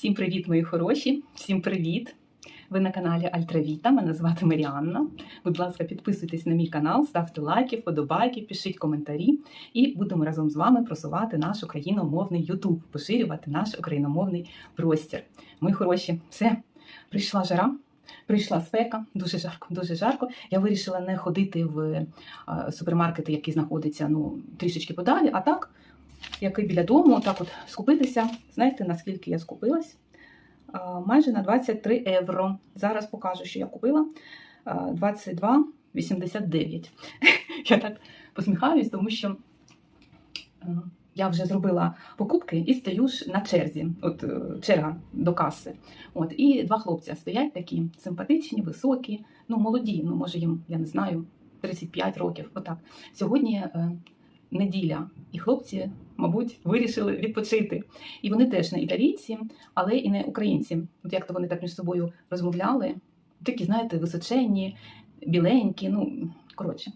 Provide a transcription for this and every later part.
Всім привіт, мої хороші! Всім привіт! Ви на каналі Альтравіта. Мене звати Маріанна. Будь ласка, підписуйтесь на мій канал, ставте лайки, вподобайки, пишіть коментарі, і будемо разом з вами просувати наш україномовний Ютуб, поширювати наш україномовний простір. Мої хороші, все, прийшла жара. Прийшла спека, дуже жарко, дуже жарко. Я вирішила не ходити в е, супермаркети, які знаходяться ну, трішечки подалі, а так який біля дому, так от скупитися. Знаєте, наскільки я скупилась? Майже на 23 євро. Зараз покажу, що я купила. 22,89. Я так посміхаюсь, тому що е, я вже зробила покупки і стою ж на черзі. От е, черга до каси. От, і два хлопця стоять такі симпатичні, високі, ну молоді, ну може їм, я не знаю, 35 років. Отак. Сьогодні е, неділя, і хлопці, мабуть, вирішили відпочити. І вони теж не італійці, але і не українці. От як то вони так між собою розмовляли, такі, знаєте, височенні, біленькі, ну коротше.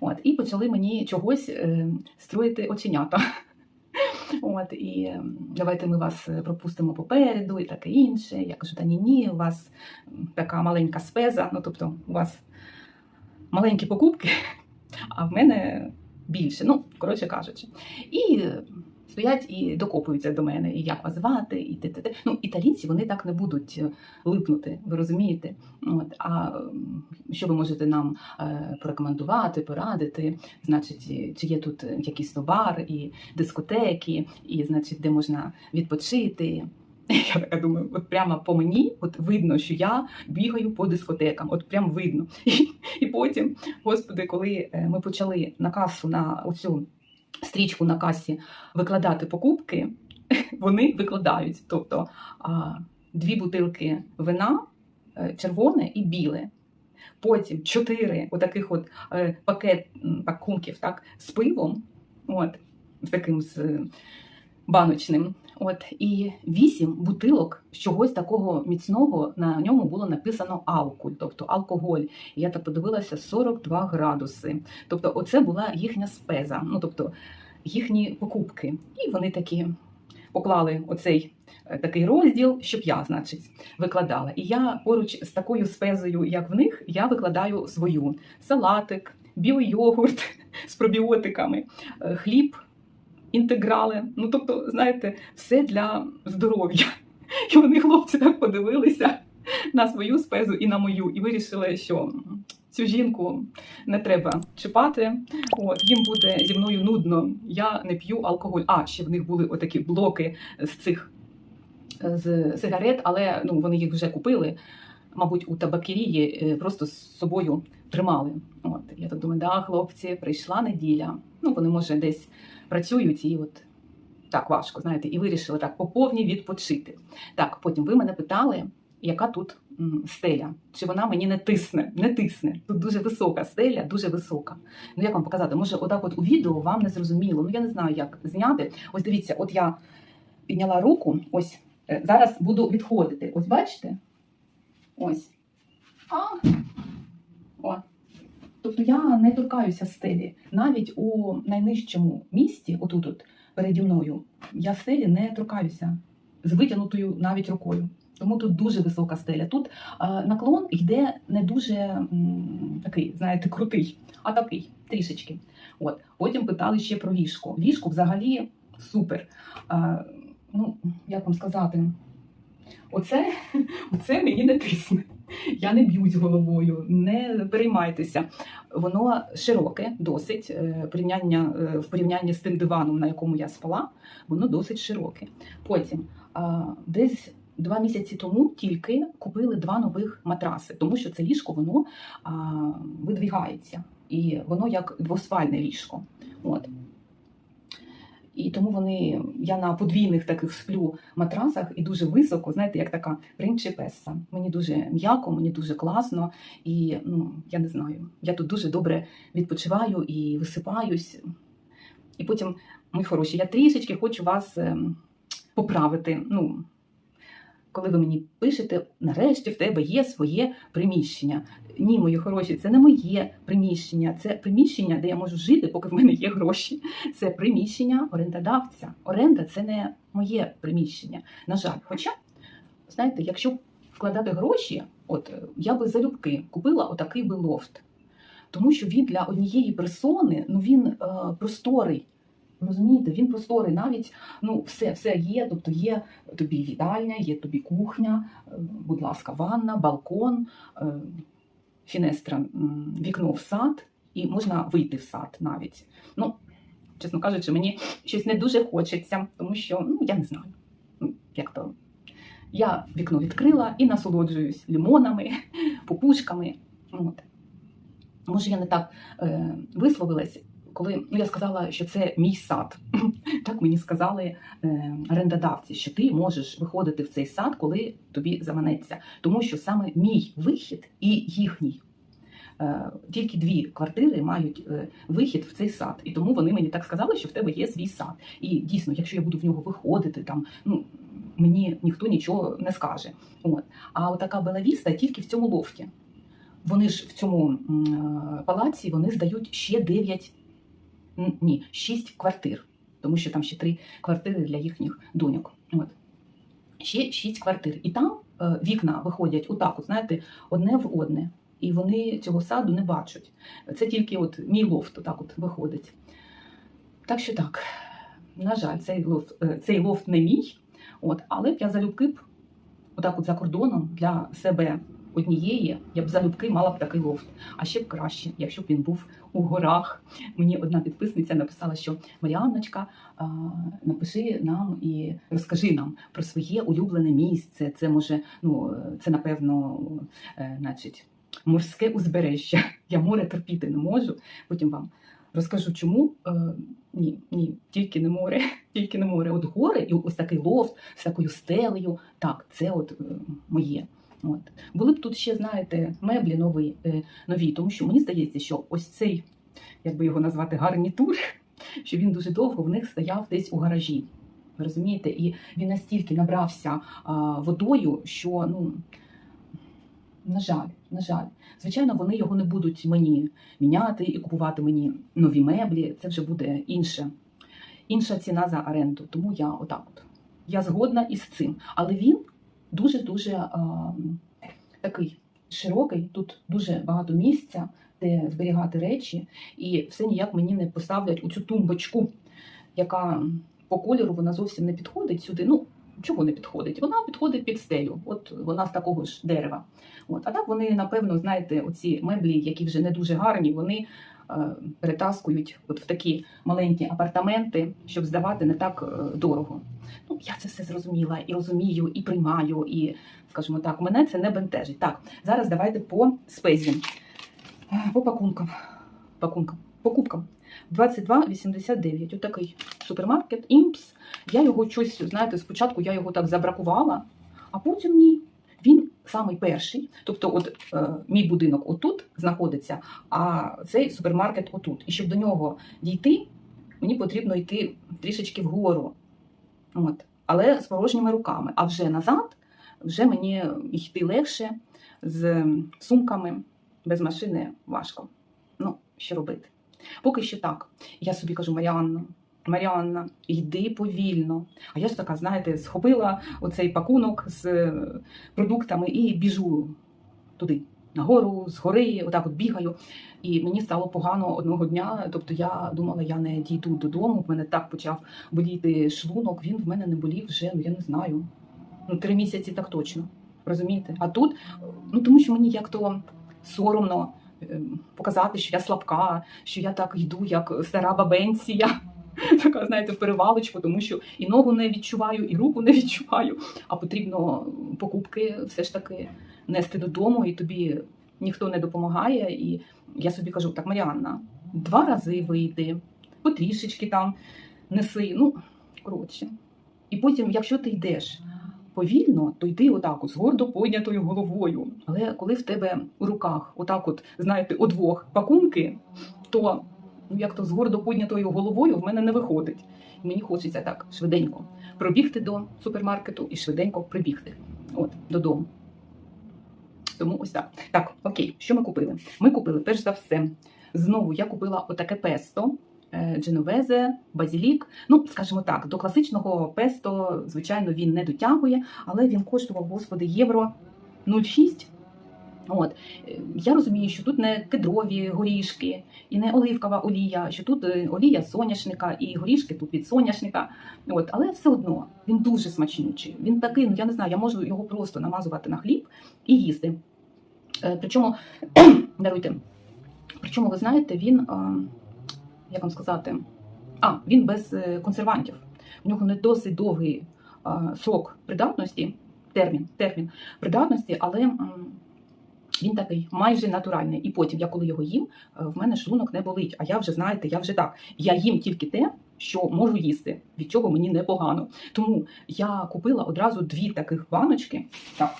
От, і почали мені чогось е, строїти оченята. От, і е, давайте ми вас пропустимо попереду і таке інше. Я кажу, та ні, ні, у вас така маленька спеза, ну тобто у вас маленькі покупки, а в мене більше. Ну, коротше кажучи. І е, стоять і докопуються до мене, і як вас звати, і те, те. Ну, італійці вони так не будуть е, липнути, ви розумієте? От, а що ви можете нам е, порекомендувати, порадити? Значить, чи є тут якийсь бар і дискотеки, і значить, де можна відпочити. Я така думаю, от прямо по мені, от видно, що я бігаю по дискотекам, от прям видно. І, і потім, господи, коли е, ми почали на касу на оцю стрічку на касі викладати покупки, вони викладають. Тобто дві бутилки вина, е, червоне і біле. Потім чотири отаких от е, пакет пакунків так, з пивом, от, таким з баночним. От і вісім бутилок чогось такого міцного на ньому було написано алкуль, тобто алкоголь. Я так подивилася 42 градуси. Тобто, оце була їхня спеза, ну тобто їхні покупки. І вони такі поклали оцей е, такий розділ, щоб я, значить, викладала. І я поруч з такою спезою, як в них, я викладаю свою салатик, білий йогурт з пробіотиками, е, хліб інтеграли. Ну, тобто, знаєте, все для здоров'я. І вони, хлопці, так подивилися на свою спезу і на мою, і вирішили, що цю жінку не треба чіпати. От їм буде зі мною нудно. Я не п'ю алкоголь. А ще в них були отакі блоки з цих з сигарет, але ну вони їх вже купили. Мабуть, у табакерії е, просто з собою тримали. От я так думаю, да, хлопці, прийшла неділя. Ну вони може десь працюють і от так важко, знаєте, і вирішили так по повній відпочити. Так, потім ви мене питали, яка тут стеля, чи вона мені не тисне, не тисне. Тут дуже висока стеля, дуже висока. Ну як вам показати? Може, отак от у відео вам не зрозуміло. Ну я не знаю, як зняти. Ось дивіться, от я підняла руку, ось е, зараз буду відходити. Ось бачите? Ось. А. О. Тобто я не торкаюся стелі. Навіть у найнижчому місці, отут от переді мною, я стелі не торкаюся з витягнутою навіть рукою. Тому тут дуже висока стеля. Тут е, наклон йде не дуже такий, знаєте, крутий, а такий трішечки. От. Потім питали ще про ліжко. Ліжко взагалі супер. Е, ну, як вам сказати, оце, оце мені не тисне. Я не б'юсь головою, не переймайтеся. Воно широке, досить е, порівняння е, в порівнянні з тим диваном, на якому я спала, воно досить широке. Потім десь два місяці тому тільки купили два нових матраси, тому що це ліжко воно а, видвігається, і воно як двоспальне ліжко. От. І тому вони, я на подвійних таких сплю матрасах і дуже високо, знаєте, як така принчепеса. Мені дуже м'яко, мені дуже класно, і ну я не знаю. Я тут дуже добре відпочиваю і висипаюсь. І потім, мої хороші, я трішечки хочу вас ем, поправити. Ну, коли ви мені пишете, нарешті в тебе є своє приміщення. Ні, мої хороші, це не моє приміщення, це приміщення, де я можу жити, поки в мене є гроші. Це приміщення орендодавця. Оренда це не моє приміщення. На жаль, хоча знаєте, якщо вкладати гроші, от е, я би залюбки купила отакий би лофт. Тому що він для однієї персони, ну він е, просторий. Розумієте, він просторий, навіть ну все, все є. Тобто є тобі вітальня, є тобі кухня, е, будь ласка, ванна, балкон, е, фінестра, вікно в сад, і можна вийти в сад навіть. Ну, чесно кажучи, мені щось не дуже хочеться, тому що ну я не знаю, ну, як то. Я вікно відкрила і насолоджуюсь лімонами, попушками. От. Може, я не так е, висловилась, коли ну, я сказала, що це мій сад. так мені сказали е, орендодавці, що ти можеш виходити в цей сад, коли тобі заманеться. Тому що саме мій вихід і їхній. Е, тільки дві квартири мають е, вихід в цей сад, і тому вони мені так сказали, що в тебе є свій сад. І дійсно, якщо я буду в нього виходити, там ну мені ніхто нічого не скаже. От а отака Белавіста тільки в цьому лофті. Вони ж в цьому е, палаці вони здають ще 9, м, ні, 6 квартир, тому що там ще 3 квартири для їхніх доньок. От. Ще 6 квартир. І там е, вікна виходять отак, от, знаєте, одне в одне. І вони цього саду не бачать. Це тільки от мій лофт отак от виходить. Так що так, на жаль, цей лофт, е, цей лофт не мій, от, але б я залюбки б отак от за кордоном для себе однієї, я б залюбки мала б такий лофт. А ще б краще, якщо б він був у горах. Мені одна підписниця написала, що Маріанночка, напиши нам і розкажи нам про своє улюблене місце. Це може, ну це напевно, е, значить, морське узбережжя. Я море терпіти не можу. Потім вам розкажу, чому. Е, ні, ні, тільки не море, тільки не море. От гори і ось такий лофт з такою стелею. Так, це от е, моє. От. Були б тут ще, знаєте, меблі нові, е, нові, тому що мені здається, що ось цей, як би його назвати, гарнітур, що він дуже довго в них стояв десь у гаражі. Ви розумієте? І він настільки набрався а, водою, що, ну, на жаль, на жаль. Звичайно, вони його не будуть мені міняти і купувати мені нові меблі. Це вже буде інше, інша ціна за оренду. Тому я отак от. Я згодна із цим. Але він дуже-дуже а, такий широкий, тут дуже багато місця, де зберігати речі, і все ніяк мені не поставлять у цю тумбочку, яка по кольору вона зовсім не підходить сюди. Ну, чого не підходить? Вона підходить під стелю, от вона з такого ж дерева. От. А так вони, напевно, знаєте, оці меблі, які вже не дуже гарні, вони е, перетаскують от в такі маленькі апартаменти, щоб здавати не так е, дорого. Ну, я це все зрозуміла і розумію, і приймаю, і, скажімо так, мене це не бентежить. Так, зараз давайте по спезі. Е, По пакункам. Пакункам. Покупкам. 22,89. Отакий супермаркет, імпс. Я його щось, знаєте, спочатку я його так забракувала, а потім ні. Він самий перший, тобто, от е, мій будинок отут знаходиться, а цей супермаркет отут. І щоб до нього дійти, мені потрібно йти трішечки вгору. От. Але з порожніми руками. А вже назад, вже мені йти легше з сумками без машини важко. Ну, що робити? Поки що так. Я собі кажу, Маріанна, Маріанна, йди повільно. А я ж така, знаєте, схопила оцей пакунок з е, продуктами і біжу туди, нагору, згори, отак от бігаю. І мені стало погано одного дня. Тобто я думала, я не дійду додому. В мене так почав боліти шлунок. Він в мене не болів вже, ну я не знаю. Ну, три місяці так точно. Розумієте? А тут, ну тому що мені як то соромно е, показати, що я слабка, що я так йду, як стара бабенція. Така, знаєте, в перевалочку, тому що і ногу не відчуваю, і руку не відчуваю. А потрібно покупки все ж таки нести додому, і тобі ніхто не допомагає. І я собі кажу: так, Маріанна, два рази вийди, потрішечки там неси. Ну, коротше. І потім, якщо ти йдеш повільно, то йди отак, от, з гордо поднятою головою. Але коли в тебе у руках, отак, от, знаєте, удвох пакунки, то ну як то з гордо поднятою головою в мене не виходить. І мені хочеться так швиденько пробігти до супермаркету і швиденько прибігти от, додому. Тому ось так. Так, окей, що ми купили? Ми купили, перш за все, знову я купила отаке песто. е, дженовезе, базілік. Ну, скажімо так, до класичного песто, звичайно, він не дотягує, але він коштував, господи, євро 0,6. От Е, я розумію, що тут не кедрові горішки і не оливкова олія, що тут е, олія соняшника і горішки тут від соняшника. От, але все одно він дуже смачнючий. Він такий, ну я не знаю, я можу його просто намазувати на хліб і їсти. Е, Причому, даруйте, причому, ви знаєте, він, як вам сказати, а, він без е, консервантів. У нього не досить довгий срок придатності, термін, термін придатності, але він такий майже натуральний. І потім, я коли його їм, е, в мене шлунок не болить. А я вже знаєте, я вже так. Я їм тільки те, що можу їсти, від чого мені непогано. Тому я купила одразу дві таких баночки. Так.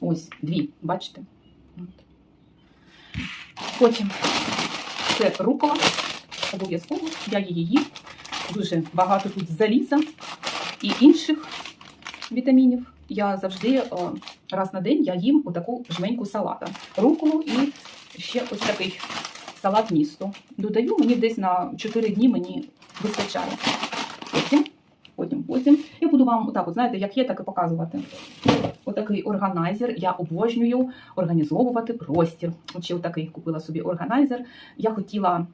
Ось дві, бачите? Потім це рукола. Обов'язково я її їм. Дуже багато тут заліза і інших вітамінів. Я завжди о, раз на день я їм отаку жменьку салата. Руколу і ще ось такий салат місто. Додаю мені десь на 4 дні мені вистачає. Потім, потім, потім. Я буду вам отак, от, знаєте, як є, так і показувати. Отакий органайзер. Я обожнюю організовувати простір. От ще отакий купила собі органайзер. Я хотіла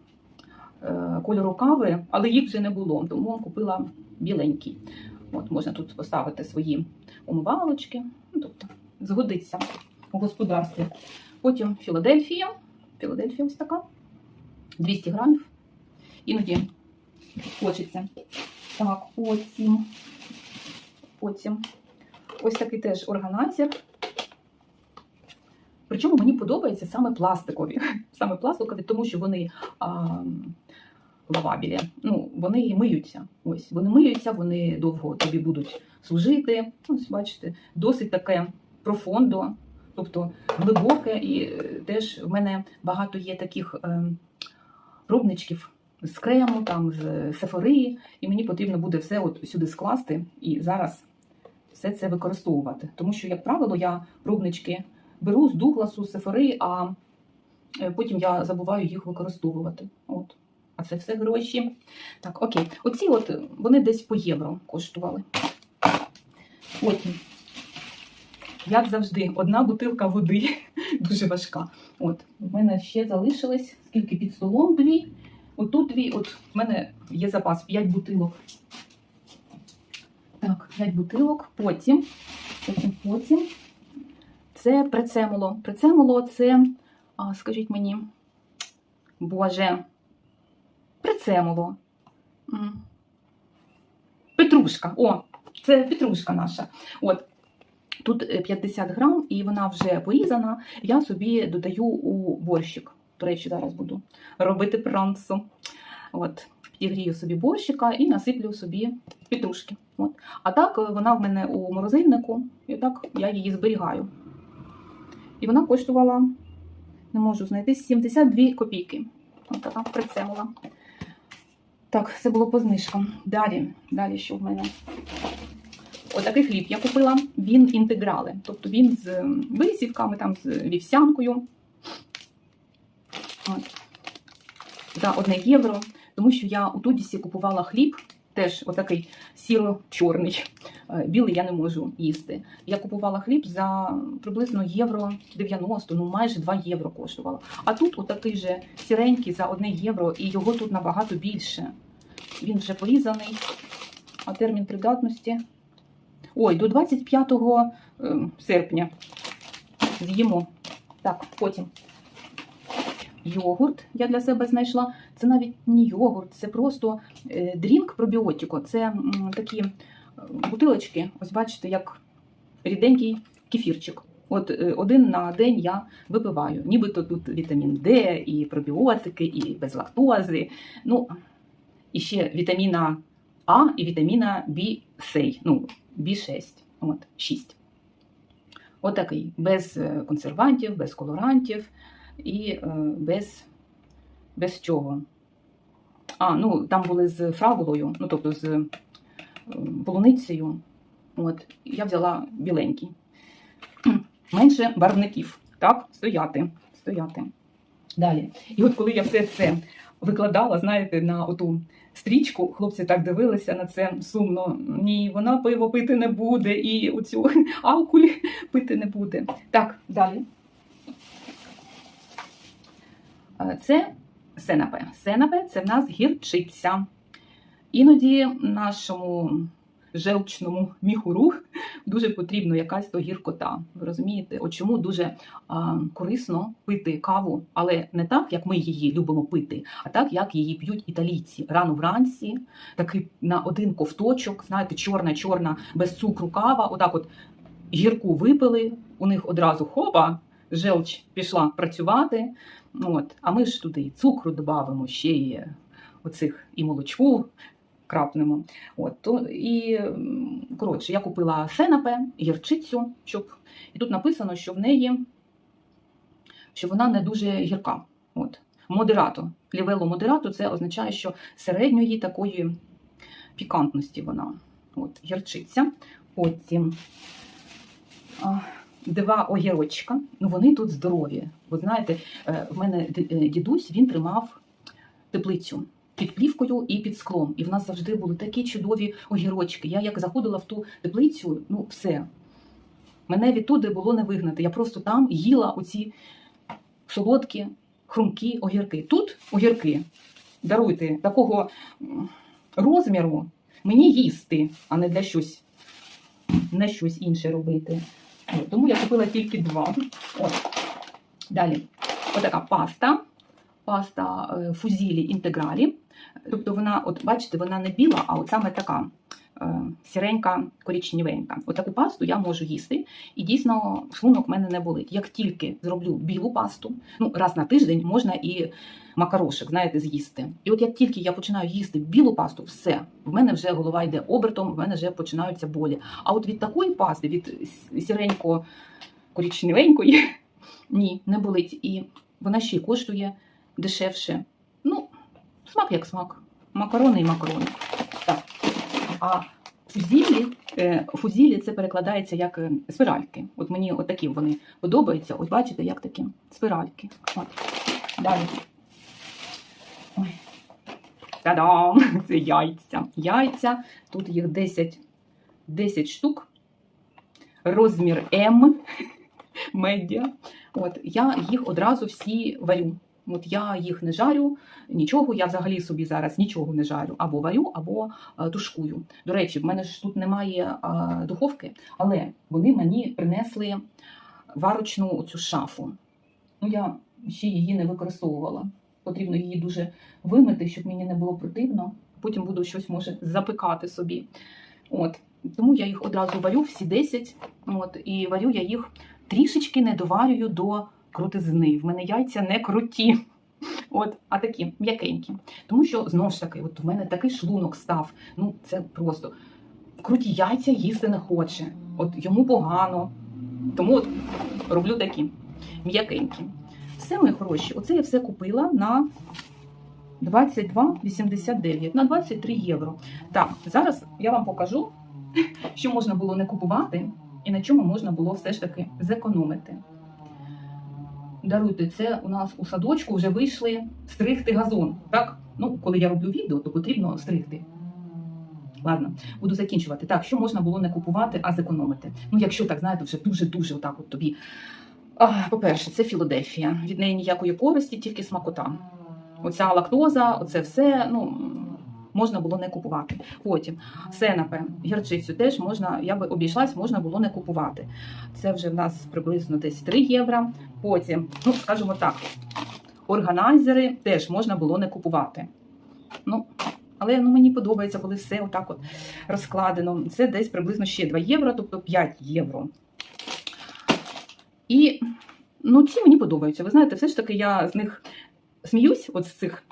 е, кольору кави, але їх вже не було, тому купила біленький. От можна тут поставити свої умивалочки, ну, тобто згодиться у господарстві. Потім Філадельфія. Філадельфія ось така. 200 грамів. Іноді хочеться. Так, потім. Потім. Ось такий теж органайзер. Причому мені подобається саме пластикові. Саме пластикові, тому що вони а, лавабілі. Ну, вони миються. Ось вони миються, вони довго тобі будуть служити. Ось бачите, досить таке профондо, тобто глибоке, і е, теж в мене багато є таких е, пробничків з крему, там з сефорії, і мені потрібно буде все от сюди скласти і зараз все це використовувати. Тому що, як правило, я пробнички беру з Дугласу, з сефори, а е, потім я забуваю їх використовувати. От. А це все гроші. Так, окей. Оці от вони десь по євро коштували. Потім, як завжди, одна бутилка води дуже важка. От, в мене ще залишилось скільки під столом дві. Отут дві, от в мене є запас 5 бутилок. Так, 5 бутилок. Потім, потім, потім. Це прецемоло. Прецемоло це, а, скажіть мені, Боже, прицемоло. Петрушка. О, це петрушка наша. От. Тут е, 50 грам, і вона вже порізана. Я собі додаю у борщик. До речі, зараз буду робити пранцу. От, підігрію собі борщика і насиплю собі петрушки. От. А так е, вона в мене у морозильнику, і так я її зберігаю. І вона коштувала, не можу знайти, 72 копійки. Ось така прицемила. Так, це було по знижкам. Далі, далі що в мене? Отакий хліб я купила, він інтеграли. Тобто він з висівками, там, з вівсянкою. От. За 1 євро. Тому що я у Тодісі купувала хліб, теж отакий сіро-чорний. Е, Білий я не можу їсти. Я купувала хліб за приблизно євро 90, ну майже 2 євро коштувала. А тут отакий же сіренький за 1 євро, і його тут набагато більше. Він вже порізаний, а термін придатності. Ой, до 25 е, серпня з'їмо. Так, потім. Йогурт я для себе знайшла. Це навіть не йогурт, це просто е, дрінк пробіотико. Це такі е, бутилочки, ось бачите, як ріденький кефірчик. От е, один на день я випиваю. Нібито тут вітамін Д, і пробіотики, і без лактози. Ну, і ще вітаміна А і вітаміна B6, ну, B6, от, 6. Отакий, без е, консервантів, без колорантів і без, без чого. А, ну там були з фрагулою, ну тобто з е, полуницею. От, я взяла біленький. Менше барвників. Так, стояти. стояти. Далі. І от коли я все це викладала, знаєте, на оту стрічку. Хлопці так дивилися на це сумно. Ні, вона пиво пити не буде, і оцю алкуль пити не буде. Так, далі. Е, Це сенапе. Сенапе це в нас гірчиця. Іноді нашому желчному міхуру дуже потрібна якась то гіркота. Ви розумієте? От чому дуже а, корисно пити каву, але не так, як ми її любимо пити, а так, як її п'ють італійці. Рано вранці, такий на один ковточок, знаєте, чорна-чорна, без цукру кава. Отак, от гірку випили, у них одразу хопа, желч пішла працювати. От. А ми ж туди і цукру додамо, ще і оцих і молочку крапнемо. От, то, і, коротше, я купила сенапе, гірчицю, щоб, і тут написано, що в неї що вона не дуже гірка. От. Модерато. Лівело модерато це означає, що середньої такої пікантності вона. От, гірчиця. Потім два огірочка. Ну, вони тут здорові. Ви знаєте, е, в мене е, дідусь він тримав теплицю під плівкою і під склом. І в нас завжди були такі чудові огірочки. Я як заходила в ту теплицю, ну все. Мене відтуди було не вигнати. Я просто там їла оці солодкі, хрумкі огірки. Тут огірки, даруйте, такого розміру мені їсти, а не для щось, не щось інше робити. Тому я купила тільки два. От. Далі, отака паста. Паста е, фузілі інтегралі. Тобто вона, от бачите, вона не біла, а от саме така сіренька, корічневенька. Отаку пасту я можу їсти, і дійсно шлунок в мене не болить. Як тільки зроблю білу пасту, ну раз на тиждень можна і макарошек, знаєте, з'їсти. І от як тільки я починаю їсти білу пасту, все, в мене вже голова йде обертом, в мене вже починаються болі. А от від такої пасти, від сіренько корічневенької, ні, не болить. І вона ще й коштує дешевше. Ну, смак як смак. Макарони і макарони. А фузілі, е, фузілі це перекладається як е, спиральки. От мені отакі вони подобаються. Ось бачите, як такі спиральки. От. Далі. Та-дам! Це яйця. Яйця. Тут їх 10, 10 штук. Розмір М. Медіа. От, я їх одразу всі варю. От я їх не жарю, нічого, я взагалі собі зараз нічого не жарю. Або варю, або е, тушкую. До речі, в мене ж тут немає е, духовки, але вони мені принесли варочну цю шафу. Ну, я ще її не використовувала. Потрібно її дуже вимити, щоб мені не було противно. Потім буду щось може запекати собі. От. Тому я їх одразу варю, всі 10. От, і варю я їх трішечки не доварюю до крутизни. В мене яйця не круті. От, а такі м'якенькі. Тому що знову ж таки, от в мене такий шлунок став. Ну, це просто круті яйця їсти не хоче. От йому погано. Тому от роблю такі м'якенькі. Все, мої хороші, оце я все купила на 22,89, на 23 євро. Так, зараз я вам покажу, що можна було не купувати і на чому можна було все ж таки зекономити. Даруйте, це у нас у садочку вже вийшли стригти газон. Так? Ну, коли я роблю відео, то потрібно стригти. Ладно, буду закінчувати. Так, що можна було не купувати, а зекономити? Ну, якщо так, знаєте, вже дуже-дуже отак от тобі. По-перше, це Філадельфія. Від неї ніякої користі, тільки смакота. Оця лактоза, оце все, ну, можна було не купувати. Потім сенапе, гірчицю теж можна, я би обійшлась, можна було не купувати. Це вже в нас приблизно десь 3 євро. Потім, ну, скажімо так, органайзери теж можна було не купувати. Ну, але ну, мені подобається, коли все отак от розкладено. Це десь приблизно ще 2 євро, тобто 5 євро. І ну, ці мені подобаються. Ви знаєте, все ж таки я з них сміюсь, от з цих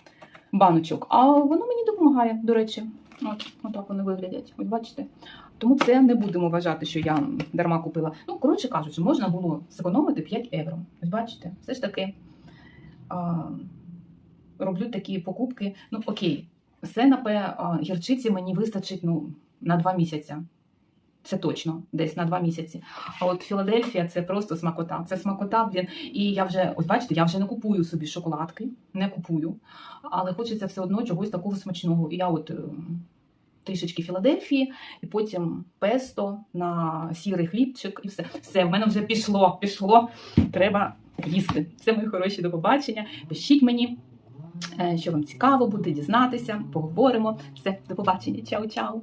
баночок, а воно мені допомагає, до речі. От, отак вони виглядять. Ось бачите. Тому це не будемо вважати, що я дарма купила. Ну, коротше кажучи, можна було зекономити 5 євро. Ось бачите, все ж таки а, роблю такі покупки. Ну, окей, сенапе, а, гірчиці мені вистачить ну, на 2 місяці. Це точно, десь на два місяці. А от Філадельфія це просто смакота. Це смакота, блін. І я вже, ось бачите, я вже не купую собі шоколадки, не купую. Але хочеться все одно чогось такого смачного. І я от е, трішечки Філадельфії, і потім песто на сірий хлібчик, і все. Все, в мене вже пішло, пішло. Треба їсти. Все, мої хороші, до побачення. Пишіть мені, е, що вам цікаво буде дізнатися, поговоримо. Все, до побачення. Чао-чао.